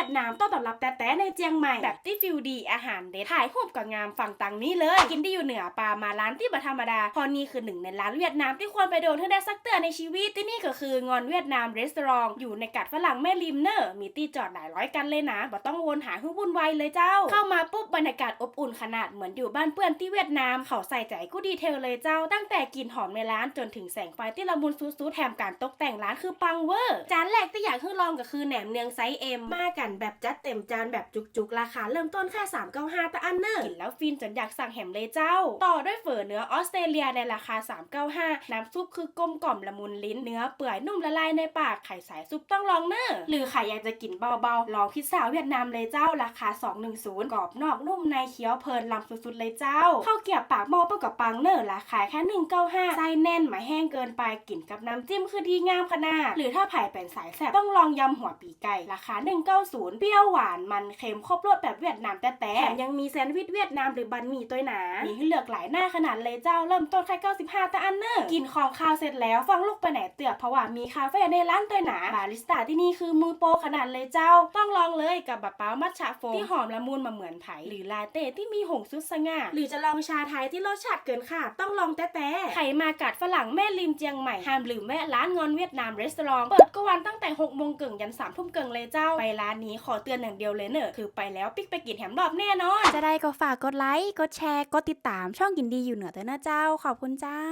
วียดนามต้นรับแต่แต่ในเจียงใหม่แบบที่ฟิลดีอาหารเด็ดถ่ายรูปกับงามฝั่งตังนี้เลย กินที่อยู่เหนือปลามาร้านที่บัธรรมดาพอนี่คือหนึ่งในร้านเวียดนามที่ควรไปโดนเธอได้สักเตือนในชีวิตที่นี่ก็คืองอนเวียดนามรีสอร์ทอยู่ในกัดฝรั่งแม่ริมเนอร์มีที่จอดหลายร้อยกันเลยนะบ่ต้องวนหาหื้อวุ่นวายเลยเจ้า เข้ามาปุ๊บบรรยากาศอบอุ่นขนาดเหมือนอยู่บ้านเพื่อนที่เวียดนามเขาใส่ใจกูดีเทลเลยเจ้า ตั้งแต่กลิ่นหอมในร้านจนถึงแสงไฟที่ละมุนซูดๆแถมการตกแต่งร้านคือปังเวอร์จานแรกที่อยากให้ลองก็คือแหนมเนืองไซส์เอ็มมากันแบบจัดเต็มจานแบบจุกๆ ราคาเริ่มต้นแค่ 395ต่อันเนอร์กินแล้วฟินจนอยากสั่งแฮมเลยเจ้า ต่อด้วยเฝอเนื้อออสเตรเลียในราคา 395 น้ำซุปคือกลมกล่อมละมุนลิ้นเนื้อเปื่อยนุ่มละลายในปากไข่สายซุปต้องลองเนอร์หรือใครอยากจะกินเบาๆ ลองพิซซ่าเวียดนามเลยเจ้า ราคา 210กรอบนอกนุ่มในเคี้ยวเพลินลำสุดๆเลยเจ้าข้าวเกี๊ยวปากหม้อเปกับปังเนอร์ราคาแค่195ไส้แน่นไม่แห้งเกินไปกินกับน้ำจิ้มคือดีงามขนาดหรือถ้าไผ่เป็นสายแซ่บต้องลองยำหัวปีไก่ราคา190เปรี้ยวหวานมันเค็มครบรสแบบเวียดนามแต่แต่แถมยังมีแซนด์วิชเวียดนามหรือบันหมี่ตัวหนา มีให้เลือกหลายหน้าขนาดเลยเจ้าเริ่มต้นแค่95แต่อันเนอร์กินของข้าวเสร็จแล้วฟังลูกไปไหนเตือกเพราะว่ามีคาเฟ่ในร้านตัวหนาบาริสต้าที่นี่คือมือโปรขนาดเลยเจ้า ต้องลองเลยกับบะเป้ามัทฉะโฟมที่หอมละมุนมาเหมือนไผ่หรือลาเต้ที่มีหงสุดสง่าหรือจะลองชาไทยที่รสชาติเกินค่ะต้องลองแต่แต่ใครมากัดฝรั่งแม่ริมเจียงใหม่ห้ามลืมแวะร้านงอนเวียดนามรีสอร์ทเปิดก็วันตั้งแต่6โมงเกิงยัน3ทุ่มเกิงเลยเจ้าไปร้านนี้ขอเตือนอย่างเดียวเลยเนอะคือไปแล้วปิ๊กไปกินแฮมรอบแน่นอน จะได้ก็ฝากกดไลค์ กดแชร์ กดติดตามช่องกินดีอยู่เหนือเตอร์นะเจ้า ขอบคุณเจ้า